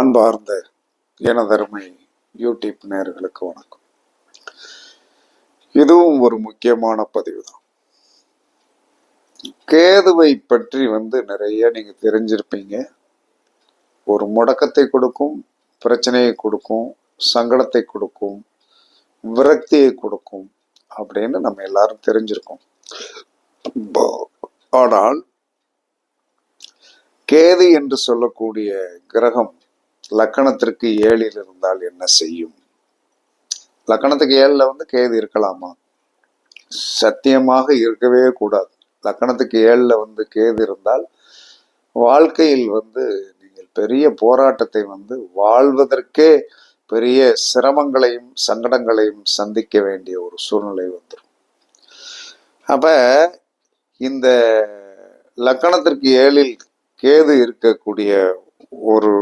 அன்பார்ந்த எனதருமை யூடியூப் நேர்களுக்கு வணக்கம். இதுவும் ஒரு முக்கியமான பதிவு தான் கேதுவை பற்றி வந்து நிறைய நீங்க தெரிஞ்சிருப்பீங்க. ஒரு முடக்கத்தை கொடுக்கும் பிரச்சனையை கொடுக்கும் சங்கடத்தை கொடுக்கும் விரக்தியை கொடுக்கும் அப்படின்னு நம்ம எல்லாரும் தெரிஞ்சிருக்கோம். ஆனால் கேது என்று சொல்லக்கூடிய கிரகம் லக்கணத்திற்கு ஏழில் இருந்தால் என்ன செய்யும்? லக்கணத்துக்கு ஏழுல வந்து கேது இருக்கலாமா? சத்தியமாக இருக்கவே கூடாது. லக்கணத்துக்கு ஏழில் வந்து கேது இருந்தால் வாழ்க்கையில் வந்து நீங்கள் பெரிய போராட்டத்தை வந்து வாழ்வதற்கே பெரிய சிரமங்களையும் சங்கடங்களையும் சந்திக்க வேண்டிய ஒரு சூழ்நிலை வந்துடும் அப்ப இந்த லக்கணத்திற்கு ஏழில் கேது இருக்கக்கூடிய ஒரு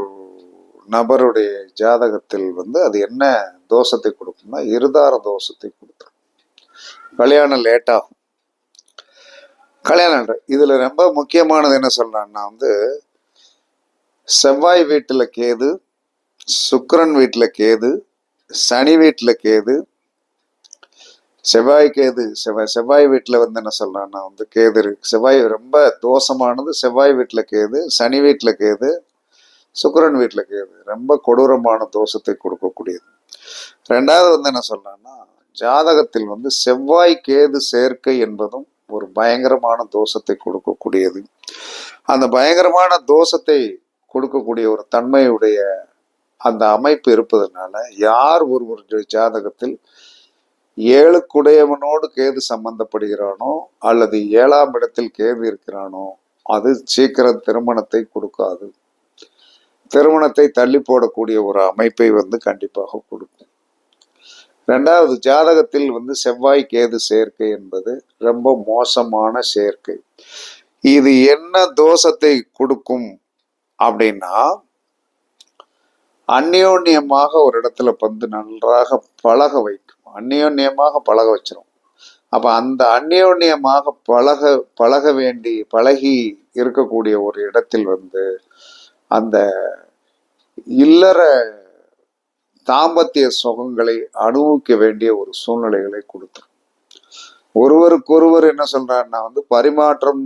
நபருடைய ஜாதகத்தில் வந்து அது என்ன தோஷத்தை கொடுக்கும்னா இருதார தோஷத்தை கொடுத்துரும். கல்யாணம் லேட் ஆகும். கல்யாணம் இதில் ரொம்ப முக்கியமானது என்ன சொல்கிறான்னா வந்து செவ்வாய் வீட்டில் கேது சுக்கரன் வீட்டில் கேது சனி வீட்டில் கேது செவ்வாய் கேது செவ்வாய் செவ்வாய் வீட்டில் வந்து என்ன சொல்கிறான்னா வந்து கேது இருக்கு. செவ்வாய் ரொம்ப தோஷமானது செவ்வாய் வீட்டில் கேது சனி வீட்டில் கேது சுக்கிரன் வீட்டில் கேது. ரொம்ப கொடூரமான தோஷத்தை கொடுக்கக்கூடியது. ரெண்டாவது வந்து என்ன சொல்றான்னா ஜாதகத்தில் வந்து செவ்வாய் கேது சேர்க்கை என்பதும் ஒரு பயங்கரமான தோஷத்தை கொடுக்கக்கூடியது. அந்த பயங்கரமான தோஷத்தை கொடுக்கக்கூடிய ஒரு தன்மையுடைய அந்த அமைப்பு இருப்பதனால யார் ஒருவருடைய ஜாதகத்தில் ஏழுக்குடையவனோடு கேது சம்பந்தப்படுகிறானோ அல்லது ஏழாம் இடத்தில் கேது இருக்கிறானோ அது சீக்கிரம் திருமணத்தை கொடுக்காது. திருமணத்தை தள்ளி போடக்கூடிய ஒரு அமைப்பை வந்து கண்டிப்பாக கொடுக்கும். ரெண்டாவது ஜாதகத்தில் வந்து செவ்வாய் கேது சேர்க்கை என்பது ரொம்ப மோசமான சேர்க்கை. இது என்ன தோஷத்தை கொடுக்கும் அப்படின்னா அந்யோன்யமாக ஒரு இடத்துல வந்து நன்றாக பழக வைக்கும். அந்யோன்யமாக பழக வச்சிடும் அப்ப அந்த அந்யோன்யமாக பழக பழக வேண்டி பழகி இருக்கக்கூடிய ஒரு இடத்தில் வந்து அந்த இல்லற தாம்பத்திய சுகங்களை அனுபவிக்க வேண்டிய ஒரு சூழ்நிலைகளை கொடுத்துரும் ஒருவருக்கொருவர் என்ன சொல்றாருன்னா வந்து பரிமாற்றம்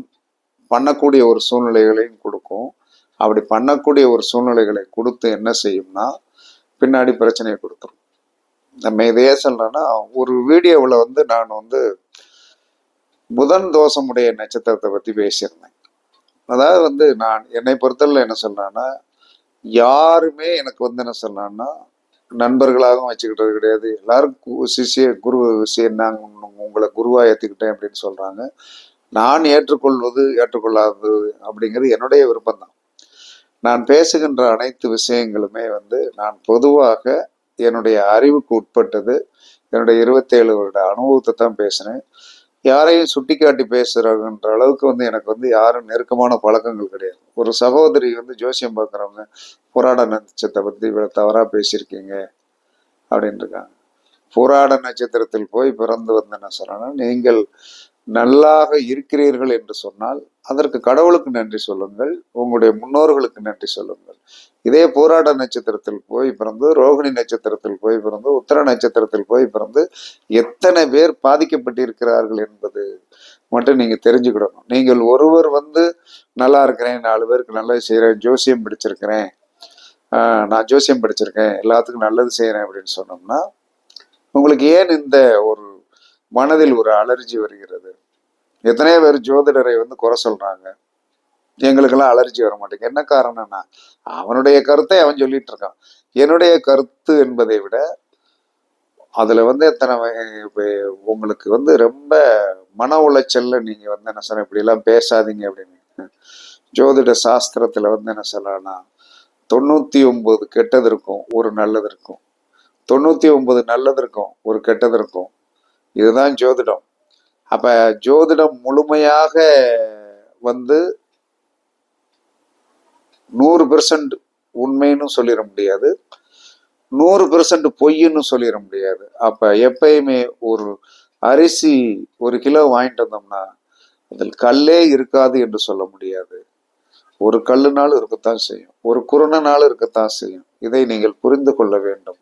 பண்ணக்கூடிய ஒரு சூழ்நிலைகளையும் கொடுக்கும். அப்படி பண்ணக்கூடிய ஒரு சூழ்நிலைகளை கொடுத்து என்ன செய்யும்னா பின்னாடி பிரச்சனையை கொடுத்துரும். நம்ம இதையே சொல்றேன்னா ஒரு வீடியோவில் வந்து நான் வந்து புதன் தோஷமுடைய நட்சத்திரத்தை பற்றி பேசியிருந்தேன். அதாவது வந்து நான் என்னை பொறுத்தவரை என்ன சொல்றேன்னா யாருமே எனக்கு வந்து என்ன சொல்லலாம்னா நண்பர்களாகவும் வச்சுக்கிட்டது கிடையாது. எல்லாரும் கு- குரு விஷயம் நாங்கள் உங்களை குருவாக ஏற்றுக்கிட்டேன் அப்படின்னு சொல்கிறாங்க நான் ஏற்றுக்கொள்வது ஏற்றுக்கொள்ளாதது அப்படிங்கிறது என்னுடைய விருப்பம் தான் நான் பேசுகின்ற அனைத்து விஷயங்களுமே வந்து நான் பொதுவாக என்னுடைய அறிவுக்கு உட்பட்டது. என்னுடைய இருபத்தேழு வருட அனுபவத்தை தான் பேசினேன் யாரையும் சுட்டிக்காட்டி பேசுறாங்கன்ற அளவுக்கு வந்து எனக்கு வந்து யாரும் நெருக்கமான பழக்கங்கள் கிடையாது. ஒரு சகோதரி வந்து ஜோசியம் பார்க்குறவங்க புராட நட்சத்திரத்தை பற்றி இவ்வளோ தவறாக பேசியிருக்கீங்க அப்படின்னு இருக்காங்க. புராட நட்சத்திரத்தில் போய் பிறந்து வந்த என்ன சொல்கிறேன்னா நீங்கள் நல்லாக இருக்கிறீர்கள் என்று சொன்னால் அதற்கு கடவுளுக்கு நன்றி சொல்லுங்கள் உங்களுடைய முன்னோர்களுக்கு நன்றி சொல்லுங்கள். இதே போராட நட்சத்திரத்தில் போய் பிறந்து ரோகிணி நட்சத்திரத்தில் போய் பிறந்து உத்தர நட்சத்திரத்தில் போய் பிறந்து எத்தனை பேர் பாதிக்கப்பட்டிருக்கிறார்கள் என்பது மட்டும் நீங்கள் தெரிஞ்சுக்கிடணும். நீங்கள் ஒருவர் வந்து நல்லா இருக்கிறேன் நாலு பேருக்கு நல்லது செய்கிறேன் ஜோசியம் படிச்சிருக்கிறேன் நான் ஜோசியம் படிச்சிருக்கேன் எல்லாத்துக்கும் நல்லது செய்கிறேன் அப்படின்னு சொன்னோம்னா உங்களுக்கு ஏன் இந்த ஒரு மனதில் ஒரு அலர்ஜி வருகிறது? எத்தனையோ பேர் ஜோதிடரை வந்து குறை சொல்றாங்க. எங்களுக்கெல்லாம் அலர்ஜி வர மாட்டேங்குது. என்ன காரணம்னா அவனுடைய கருத்தை அவன் சொல்லிட்டு இருக்கான். என்னுடைய கருத்து என்பதை விட அதுல வந்து எத்தனை வகை- உங்களுக்கு வந்து ரொம்ப மன உளைச்சல்ல நீங்க வந்து என்ன சொல்ல இப்படி எல்லாம் பேசாதீங்க அப்படின்னு. ஜோதிட சாஸ்திரத்துல வந்து என்ன சொல்லலாம்னா தொண்ணூத்தி ஒன்பது கெட்டது இருக்கும் ஒரு நல்லது இருக்கும். தொண்ணூத்தி ஒன்பது நல்லது இருக்கும் ஒரு கெட்டது இருக்கும். இதுதான் ஜோதிடம். அப்ப ஜோதிடம் முழுமையாக வந்து நூறு பெர்சன்ட் உண்மைன்னு சொல்லிட முடியாது. நூறு பெர்சன்ட் பொய்ன்னு சொல்லிட முடியாது. அப்ப எப்பயுமே ஒரு அரிசி ஒரு கிலோ வாங்கிட்டு வந்தோம்னா அதில் கல்லே இருக்காது என்று சொல்ல முடியாது. ஒரு கல்லுனாலும் இருக்கத்தான் செய்யும். ஒரு குருணனாலும் இருக்கத்தான் செய்யும். இதை நீங்கள் புரிந்து கொள்ள வேண்டும்.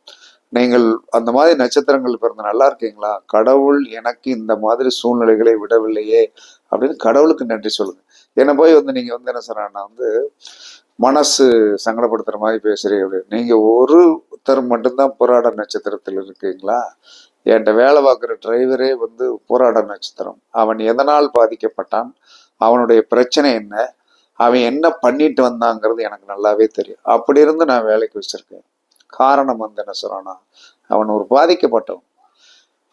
நீங்கள் அந்த மாதிரி நட்சத்திரங்கள் பிறந்த நல்லா இருக்கீங்களா? கடவுள் எனக்கு இந்த மாதிரி சூழ்நிலைகளை விடவில்லையே அப்படின்னு கடவுளுக்கு நன்றி சொல்லுங்க. என்னை போய் வந்து நீங்க வந்து என்ன சொல்றேன்னா வந்து மனசு சங்கடப்படுத்துற மாதிரி பேசுறீங்க அப்படின்னு. நீங்க ஒருத்தர் மட்டும்தான் போராட நட்சத்திரத்தில் இருக்கீங்களா? என்கிட்ட வேலை பார்க்குற டிரைவரே வந்து போராட நட்சத்திரம். அவன் எதனால் பாதிக்கப்பட்டான்? அவனுடைய பிரச்சனை என்ன? அவன் என்ன பண்ணிட்டு வந்தாங்கிறது எனக்கு நல்லாவே தெரியும். அப்படி இருந்து நான் வேலைக்கு வச்சிருக்கேன். காரணம் வந்து என்ன சொல்கிறான்னா அவன் ஒரு பாதிக்கப்பட்டவன்.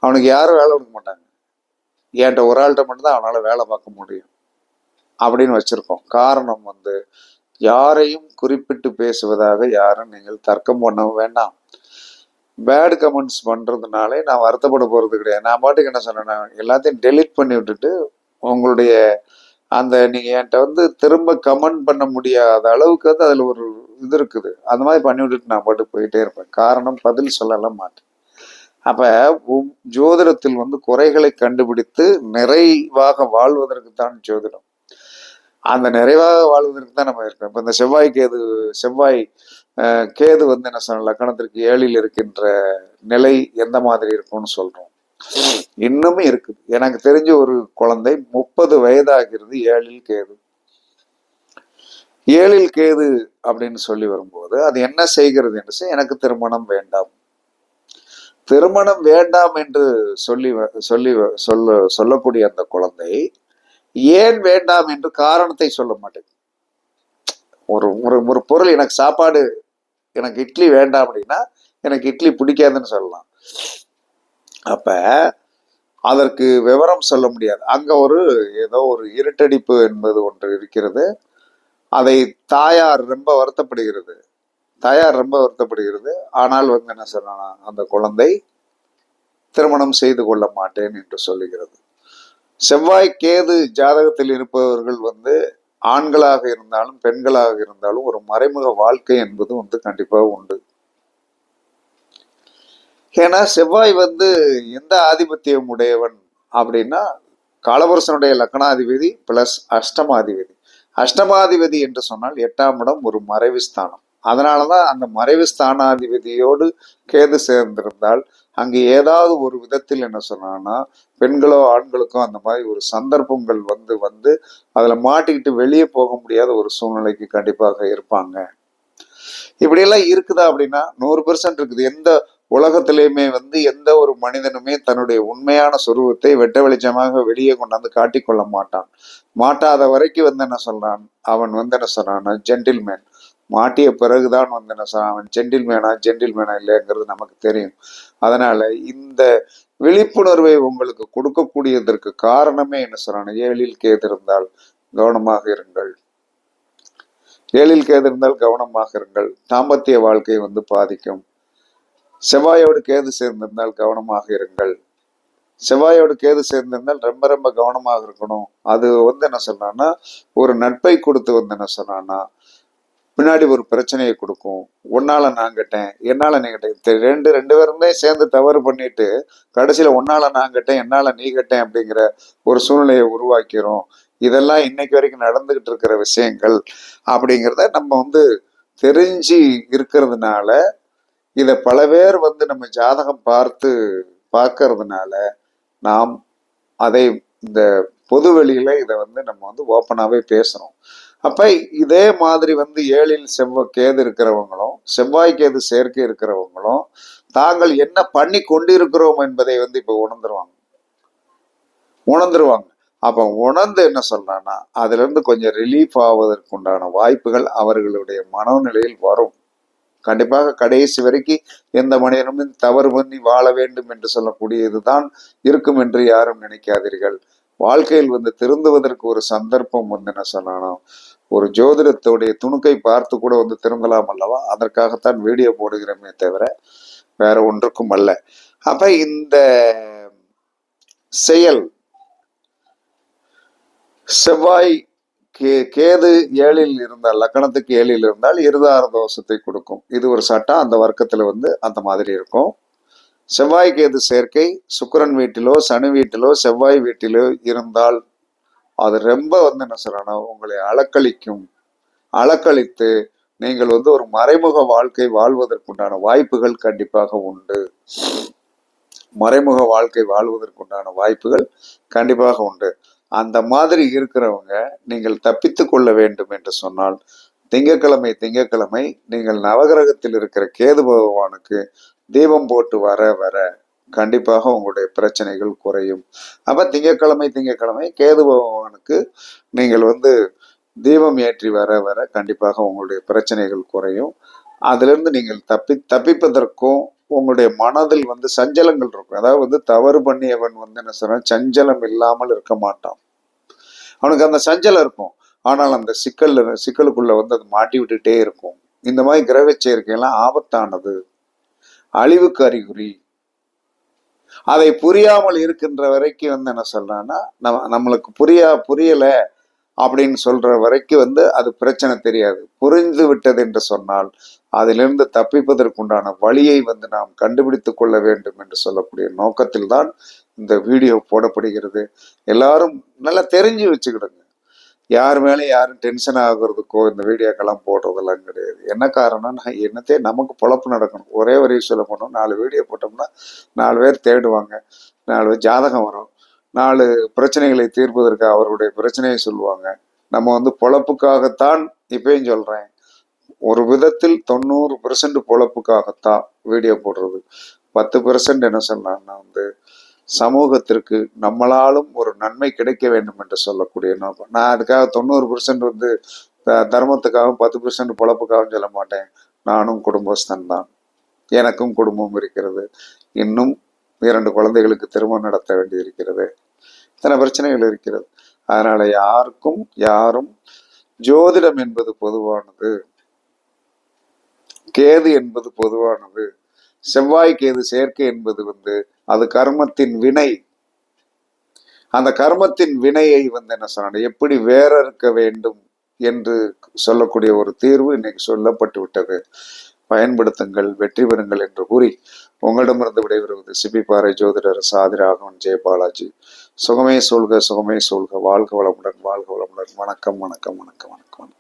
அவனுக்கு யாரும் வேலை கொடுக்க மாட்டாங்க. என்கிட்ட ஒரு ஆள்கிட்ட மட்டும்தான் அவனால் வேலை பார்க்க முடியும். அப்படின்னு வச்சுருக்கோம். காரணம் வந்து யாரையும் குறிப்பிட்டு பேசுவதாக யாரும் நீங்கள் தர்க்கம் பண்ண வேண்டாம். பேட் கமெண்ட்ஸ் பண்ணுறதுனாலே நான் வருத்தப்பட போகிறது கிடையாது. நான் பாட்டுக்கு என்ன சொன்னேன் எல்லாத்தையும் டெலீட் பண்ணி விட்டுட்டு உங்களுடைய அந்த நீங்கள் என்கிட்ட வந்து திரும்ப கமெண்ட் பண்ண முடியாத அளவுக்கு வந்து அதில் ஒரு இது இருக்குது. அந்த மாதிரி பண்ணி விட்டுட்டு நான் பாட்டு போயிட்டே இருப்பேன். காரணம் பதில் சொல்லலாம் மாட்டேன். அப்போ உம் ஜோதிடத்தில் வந்து குறைகளை கண்டுபிடித்து நிறைவாக வாழ்வதற்கு தான் ஜோதிடம். அந்த நிறைவாக வாழ்வதற்கு தான் நம்ம இருக்கோம். இப்போ இந்த செவ்வாய் கேது செவ்வாய் கேது வந்து என்ன சொன்ன லக்கணத்திற்கு ஏழில் இருக்கின்ற நிலை எந்த மாதிரி இருக்கும்னு சொல்கிறோம் இன்னுமே இருக்குது. எனக்கு தெரிஞ்ச ஒரு குழந்தை முப்பது வயதாகிறது ஏழில் கேது. ஏழில் கேது அப்படின்னு சொல்லி வரும்போது அது என்ன செய்கிறது என்று எனக்கு திருமணம் வேண்டாம். திருமணம் வேண்டாம் என்று சொல்லி வ- சொல்லி வ- சொல்ல சொல்லக்கூடிய அந்த குழந்தை ஏன் வேண்டாம் என்று காரணத்தை சொல்ல மாட்டேங்குது. ஒரு ஒரு ஒரு பொருள் எனக்கு சாப்பாடு எனக்கு இட்லி வேண்டாம் அப்படின்னா எனக்கு இட்லி பிடிக்காதுன்னு சொல்லலாம். அப்ப அதற்கு விவரம் சொல்ல முடியாது. அங்க ஒரு ஏதோ ஒரு இருட்டடிப்பு என்பது ஒன்று இருக்கிறது. அதை தாயார் ரொம்ப வருத்தப்படுகிறது. தாயார் ரொம்ப வருத்தப்படுகிறது. ஆனால் வந்து என்ன சொன்னா அந்த குழந்தை திருமணம் செய்து கொள்ள மாட்டேன் என்று சொல்லுகிறது. செவ்வாய் கேது ஜாதகத்தில் இருப்பவர்கள் வந்து ஆண்களாக இருந்தாலும் பெண்களாக இருந்தாலும் ஒரு மறைமுக வாழ்க்கை என்பது வந்து கண்டிப்பாக உண்டு. ஏன்னா செவ்வாய் வந்து எந்த ஆதிபத்தியம் உடையவன் அப்படின்னா காலபுருஷனுடைய லக்னாதிபதி பிளஸ் அஷ்டமாதிபதி. அஷ்டமாதிபதி என்று சொன்னால் எட்டாம் இடம் ஒரு மறைவு ஸ்தானம். அதனாலதான் அந்த மறைவு ஸ்தானாதிபதியோடு கேது சேர்ந்திருந்தால் அங்கு ஏதாவது ஒரு விதத்தில் என்ன சொன்னான்னா பெண்களோ ஆண்களுக்கோ அந்த மாதிரி ஒரு சந்தர்ப்பங்கள் வந்து வந்து அதுல மாட்டிக்கிட்டு வெளியே போக முடியாத ஒரு சூழ்நிலைக்கு கண்டிப்பாக இருப்பாங்க. இப்படியெல்லாம் இருக்குதா அப்படின்னா நூறு பெர்சன்ட் இருக்குது. எந்த உலகத்திலேயுமே வந்து எந்த ஒரு மனிதனுமே தன்னுடைய உண்மையான சுரூபத்தை வெட்ட வெளிச்சமாக வெளியே கொண்டாந்து காட்டிக்கொள்ள மாட்டான். மாட்டாத வரைக்கும் வந்து என்ன சொல்றான்? அவன் வந்து என்ன சொல்றான்? ஜென்டில்மேன் மாட்டிய பிறகுதான் வந்து என்ன சொல்றான்? அவன் ஜென்டில்மேனா ஜென்டில்மேனா இல்லைங்கிறது நமக்கு தெரியும். அதனால இந்த விழிப்புணர்வை உங்களுக்கு கொடுக்கக்கூடியதற்கு காரணமே என்ன சொல்றான்? ஏழில் கேதிருந்தால் கவனமாக இருங்கள். ஏழில் கேது இருந்தால் கவனமாக இருங்கள். தாம்பத்திய வாழ்க்கை வந்து பாதிக்கும். செவ்வாயோடு கேது சேர்ந்திருந்தால் கவனமாக இருங்கள். செவ்வாயோடு கேது சேர்ந்திருந்தால் ரொம்ப ரொம்ப கவனமாக இருக்கணும். அது வந்து என்ன சொன்னான்னா ஒரு நட்பை கொடுத்து வந்து என்ன சொன்னான்னா பின்னாடி ஒரு பிரச்சனையை கொடுக்கும். உன்னால நான் கட்டேன் என்னால நீ கட்டேன். ரெண்டு ரெண்டு பேருமே சேர்ந்து தவறு பண்ணிட்டு கடைசியில உன்னால நான் கட்டேன் என்னால நீ கட்டேன் அப்படிங்கிற ஒரு சூழ்நிலையை உருவாக்கிறோம். இதெல்லாம் இன்னைக்கு வரைக்கும் நடந்துகிட்டு இருக்கிற விஷயங்கள் அப்படிங்கிறத நம்ம வந்து தெரிஞ்சு இருக்கிறதுனால இதை பல பேர் வந்து நம்ம ஜாதகம் பார்த்து பார்க்கறதுனால நாம் அதை இந்த பொது வெளியில இதை வந்து நம்ம வந்து ஓப்பனாகவே பேசுறோம். அப்ப இதே மாதிரி வந்து ஏழில் செவ்வாய் கேது இருக்கிறவங்களும் செவ்வாய் கேது சேர்க்கை இருக்கிறவங்களும் தாங்கள் என்ன பண்ணி கொண்டிருக்கிறோம் என்பதை வந்து இப்ப உணர்ந்துருவாங்க. உணர்ந்துருவாங்க. அப்ப உணர்ந்து என்ன சொல்றான்னா அதுல இருந்து கொஞ்சம் ரிலீஃப் ஆவதற்கு உண்டான வாய்ப்புகள் அவர்களுடைய மனநிலையில் வரும். கண்டிப்பாக கடைசி வரைக்கும் எந்த மனிதனும் தவறு பண்ணி வாழ வேண்டும் என்று சொல்லக்கூடியதுதான் இருக்கும் என்று யாரும் நினைக்காதீர்கள். வாழ்க்கையில் வந்து திருந்துவதற்கு ஒரு சந்தர்ப்பம் வந்து என்ன சொல்லணும்? ஒரு ஜோதிடத்துடைய துணுக்கை பார்த்து கூட வந்து திருந்தலாம் அல்லவா? அதற்காகத்தான் வீடியோ போடுகிறோமே தவிர வேற ஒன்றுக்கும் அல்ல. அப்ப இந்த செயல் செவ்வாய் கே கேது ஏழில் இருந்தால் லக்கணத்துக்கு ஏழில் இருந்தால் இருதார தோஷத்தை கொடுக்கும். இது ஒரு சட்டம் அந்த வர்க்கத்துல வந்து அந்த மாதிரி இருக்கும். செவ்வாய் கேது சேர்க்கை சுக்கிரன் வீட்டிலோ சனி வீட்டிலோ செவ்வாய் வீட்டிலோ இருந்தால் அது ரொம்ப வந்து என்ன சொல்லணும் உங்களை அலக்களிக்கும் அலக்களித்து நீங்கள் வந்து ஒரு மறைமுக வாழ்க்கை வாழ்வதற்குண்டான வாய்ப்புகள் கண்டிப்பாக உண்டு. மறைமுக வாழ்க்கை வாழ்வதற்குண்டான வாய்ப்புகள் கண்டிப்பாக உண்டு. அந்த மாதிரி இருக்கிறவங்க நீங்கள் தப்பித்து கொள்ள வேண்டும் என்று சொன்னால் திங்கக்கிழமை திங்கக்கிழமை நீங்கள் நவகிரகத்தில் இருக்கிற கேது பகவானுக்கு தீபம் போட்டு வர வர கண்டிப்பாக உங்களுடைய பிரச்சனைகள் குறையும். அப்ப திங்கக்கிழமை திங்கக்கிழமை கேது பகவானுக்கு நீங்கள் வந்து தீபம் ஏற்றி வர வர கண்டிப்பாக உங்களுடைய பிரச்சனைகள் குறையும். அதிலிருந்து நீங்கள் தப்பி தப்பிப்பதற்கும் உங்களுடைய மனதில் வந்து சஞ்சலங்கள் இருக்கும். அதாவது வந்து தவறு பண்ணியவன் வந்து என்ன சொல்றான்? சஞ்சலம் இல்லாமல் இருக்க மாட்டான். அவனுக்கு அந்த சஞ்சலம் இருக்கும். ஆனால் அந்த சிக்கல் சிக்கலுக்குள்ள வந்து அது மாட்டி விட்டுட்டே இருக்கும். இந்த மாதிரி கிரக சேர்க்கையெல்லாம் ஆபத்தானது. அழிவுக்கு அறிகுறி. அதை புரியாமல் இருக்கின்ற வரைக்கும் வந்து என்ன சொல்றான்னா நம்ம நம்மளுக்கு புரியா புரியலை. அப்படின்னு சொல்ற வரைக்கும் வந்து அது பிரச்சனை தெரியாது. புரிந்து விட்டது என்று சொன்னால் அதிலிருந்து தப்பிப்பதற்குண்டான வழியை வந்து நாம் கண்டுபிடித்து கொள்ள வேண்டும் என்று சொல்லக்கூடிய நோக்கத்தில் தான் இந்த வீடியோ போடப்படுகிறது. எல்லாரும் நல்லா தெரிஞ்சு வச்சுக்கிடுங்க. யார் மேலே யாரும் டென்ஷன் ஆகுறதுக்கோ இந்த வீடியோக்கெல்லாம் போடுறதெல்லாம் கிடையாது. என்ன காரணம்னா என்னத்தே நமக்கு பொழப்பு நடக்கணும். ஒரே ஒரு சொல்ல போனோம் நாலு வீடியோ போட்டோம்னா நாலு பேர் தேடுவாங்க. நாலு பேர் ஜாதகம் வரும். நாலு பிரச்சனைகளை தீர்ப்பதற்கு அவருடைய பிரச்சனையை சொல்லுவாங்க. நம்ம வந்து பொழப்புக்காகத்தான் இப்பயும் சொல்றேன். ஒரு விதத்தில் தொண்ணூறு பெர்சன்ட் பொழப்புக்காகத்தான் வீடியோ போடுறது. பத்து பெர்சன்ட் என்ன சொன்னான்னா வந்து சமூகத்திற்கு நம்மளாலும் ஒரு நன்மை கிடைக்க வேண்டும் என்று சொல்லக்கூடிய நோக்கம். நான் அதுக்காக தொண்ணூறு பெர்சன்ட் வந்து தர்மத்துக்காகவும் பத்து பெர்சன்ட் பொழப்புக்காகவும் சொல்ல மாட்டேன். நானும் குடும்பஸ்தன் தான். எனக்கும் குடும்பம் இருக்கிறது. இன்னும் இரண்டு குழந்தைகளுக்கு திருமணம் நடத்த வேண்டி இருக்கிறது இத்தனை பிரச்சனைகள் இருக்கிறது. அதனால யாருக்கும் யாரும் ஜோதிடம் என்பது பொதுவானது கேது என்பது பொதுவானது செவ்வாய் கேது சேர்க்கை என்பது வந்து அது கர்மத்தின் வினை. அந்த கர்மத்தின் வினையை வந்து என்ன சொன்ன எப்படி வேற இருக்க வேண்டும் என்று சொல்லக்கூடிய ஒரு தீர்வு இன்னைக்கு சொல்லப்பட்டு விட்டது பயன்படுத்துங்கள் வெற்றி பெறுங்கள் என்று கூறி உங்களிடமிருந்து விடைபெறுவது சிபிபாறை ஜோதிடர் சாதிராகவன் ஜெயபாலாஜி சுகமே சொல்க சுகமே சொல்க வாழ்க வளமுடன் வாழ்க வளமுடன். வணக்கம் வணக்கம் வணக்கம் வணக்கம் வணக்கம்.